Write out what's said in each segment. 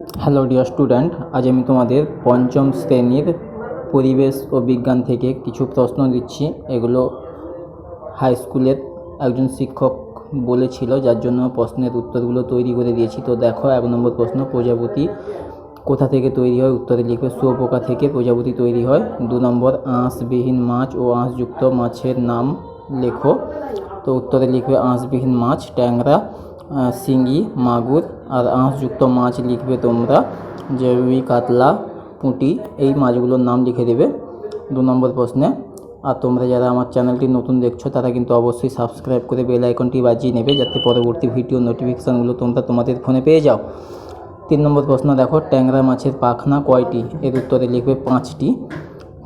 Hello dear student আজ আমি তোমাদের পঞ্চম শ্রেণির পরিবেশ ও বিজ্ঞান থেকে কিছু প্রশ্ন দিচ্ছি। এগুলো হাই স্কুলের একজন শিক্ষক বলেছিল যার জন্য প্রশ্নের উত্তরগুলো তৈরি করে দিয়েছি। তো দেখো এক নম্বর প্রশ্ন প্রজাপতি কোথা থেকে তৈরি হয়? উত্তরে লিখবে শুয়োপোকা থেকে প্রজাপতি তৈরি হয়। দু নম্বর আঁশবিহীন মাছ ও আঁশযুক্ত মাছের নাম লেখো। তো উত্তরে লিখবে আঁশবিহীন মাছ ট্যাংরা আহ, শিঙি মাগুর আর আঁশযুক্ত মাছ লিখবে তোমরা। যে রুই কাতলা পুঁটি, এই মাছগুলোর নাম লিখে দেবে দু নম্বর প্রশ্নে। আর তোমরা যারা আমার চ্যানেলটি নতুন দেখছ, তারা কিন্তু অবশ্যই সাবস্ক্রাইব করে বেল আইকনটি বাজিয়ে নেবে, যাতে পরবর্তী ভিডিও নোটিফিকেশানগুলো তোমরা তোমাদের ফোনে পেয়ে যাও। তিন নম্বর প্রশ্ন, দেখো, ট্যাংরা মাছের পাখনা কয়টি? এর উত্তরে লিখবে পাঁচটি।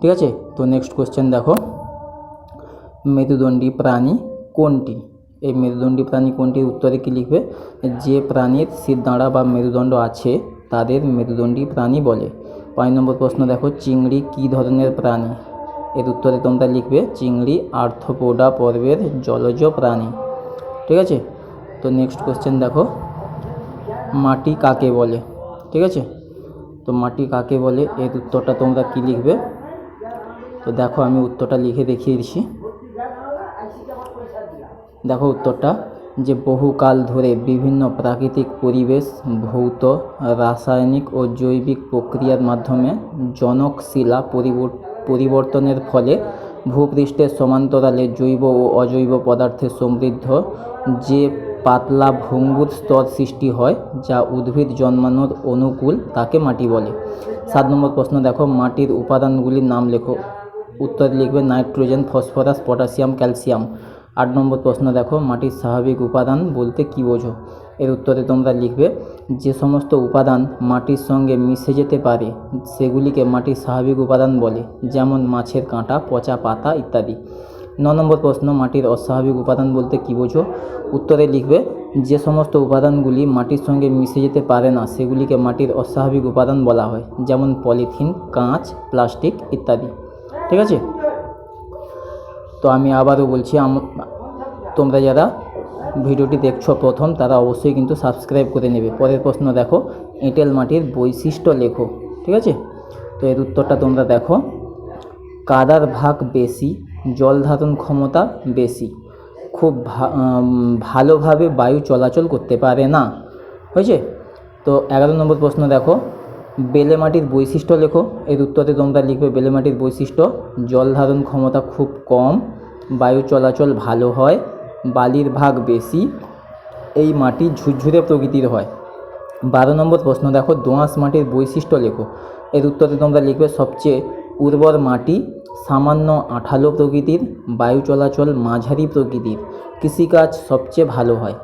ঠিক আছে? তো নেক্সট কোশ্চেন দেখো, মেরুদণ্ডী প্রাণী কোনটি? এই মেরুদণ্ডী প্রাণী কোনটির উত্তরে কী লিখবে? যে প্রাণীর সিদ্ধাঁড়া বা মেরুদণ্ড আছে, তাদের মেরুদণ্ডী প্রাণী বলে। পাঁচ নম্বর প্রশ্ন দেখো, চিংড়ি কী ধরনের প্রাণী? এর উত্তরে তোমরা লিখবে, চিংড়ি আর্থপোডা পর্বের জলজ প্রাণী। ঠিক আছে? তো নেক্সট কোশ্চেন দেখো, মাটি কাকে বলে? ঠিক আছে? তো মাটি কাকে বলে? এর উত্তরটা তোমরা কী লিখবে? তো দেখো, আমি উত্তরটা লিখে দেখিয়ে দিচ্ছি। দেখো উত্তরটা, যে বহুকাল ধরে বিভিন্ন প্রাকৃতিক পরিবেশ, ভৌত, রাসায়নিক ও জৈবিক প্রক্রিয়ার মাধ্যমে জনক শিলা পরিবর- পরিবর্তনের ফলে ভূপৃষ্ঠের সমান্তরালে জৈব ও অজৈব পদার্থে সমৃদ্ধ যে পাতলা ভঙ্গুর স্তর সৃষ্টি হয়, যা উদ্ভিদ জন্মানোর অনুকূল তাকে মাটি বলে। সাত নম্বর প্রশ্ন দেখো, মাটির উপাদানগুলির নাম লেখো। উত্তর লিখবে নাইট্রোজেন, ফসফরাস, পটাশিয়াম, ক্যালসিয়াম। আট নম্বর প্রশ্ন দেখো, মাটির স্বাভাবিক উপাদান বলতে কী বোঝো? এর উত্তরে তোমরা লিখবে, যে সমস্ত উপাদান মাটির সঙ্গে মিশে যেতে পারে, সেগুলিকে মাটির স্বাভাবিক উপাদান বলে, যেমন মাছের কাঁটা, পচা পাতা ইত্যাদি। ন নম্বর প্রশ্ন, মাটির অস্বাভাবিক উপাদান বলতে কী বোঝো? উত্তরে লিখবে, যে সমস্ত উপাদানগুলি মাটির সঙ্গে মিশে যেতে পারে না, সেগুলিকে মাটির অস্বাভাবিক উপাদান বলা হয়, যেমন পলিথিন, কাঁচ, প্লাস্টিক ইত্যাদি। ঠিক আছে? তো আমি আবারও বলছি তোমরা যারা ভিডিওটি দেখছ প্রথম, তারা অবশ্যই কিন্তু সাবস্ক্রাইব করে নেবে। পরের প্রশ্ন দেখো, এঁটেল মাটির বৈশিষ্ট্য লেখো, ঠিক আছে? তো এর উত্তরটা তোমরা দেখো, কাদার ভাগ বেশি, জল ধারণ ক্ষমতা বেশি, খুব ভালোভাবে বায়ু চলাচল করতে পারে না, হয়েছে? তো এগারো নম্বর প্রশ্ন দেখো বেলে মাটির বৈশিষ্ট্য লেখো। এর উত্তরে তোমরা লিখবে বেলে মাটির বৈশিষ্ট্য। জল ধারণ ক্ষমতা খুব কম, বায়ু চলাচল ভালো হয়, বালির ভাগ বেশি, এই মাটি ঝুরঝুরে প্রকৃতির হয়। বারো নম্বর প্রশ্ন দেখো, দোঁয়াশ মাটির বৈশিষ্ট্য লেখো। এর উত্তরে তোমরা লিখবে সবচেয়ে উর্বর মাটি সামান্য আঠালো প্রকৃতির, বায়ু চলাচল মাঝারি প্রকৃতির, কৃষিকাজ সবচেয়ে ভালো হয়।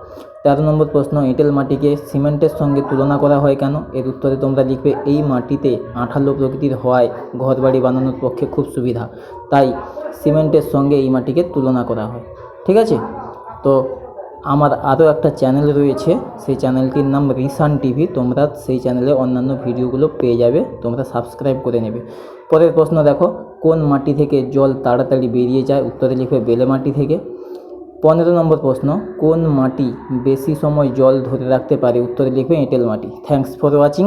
তেরো নম্বর প্রশ্ন, এঁটেল মাটিকে সিমেন্টের সঙ্গে তুলনা করা হয় কেন? এর উত্তরে তোমরা লিখবে, এই মাটিতে আঠালো প্রকৃতির হওয়ায় ঘরবাড়ি বানানোর পক্ষে খুব সুবিধা। তাই সিমেন্টের সঙ্গে এই মাটিকে তুলনা করা হয়। ঠিক আছে? তো আমার আরও একটা চ্যানেল রয়েছে, সেই চ্যানেলটির নাম রিসান টিভি। তোমরা সেই চ্যানেলে অন্যান্য ভিডিওগুলো পেয়ে যাবে, তোমরা সাবস্ক্রাইব করে নেবে। পরের প্রশ্ন দেখো, কোন মাটি থেকে জল তাড়াতাড়ি বেরিয়ে যায়? উত্তরে লিখবে, বেলে মাটি থেকে। পনেরো নম্বর প্রশ্ন, কোন মাটি বেশি সময় জল ধরে রাখতে পারে? উত্তরে লিখবে এঁটেল মাটি। Thanks for watching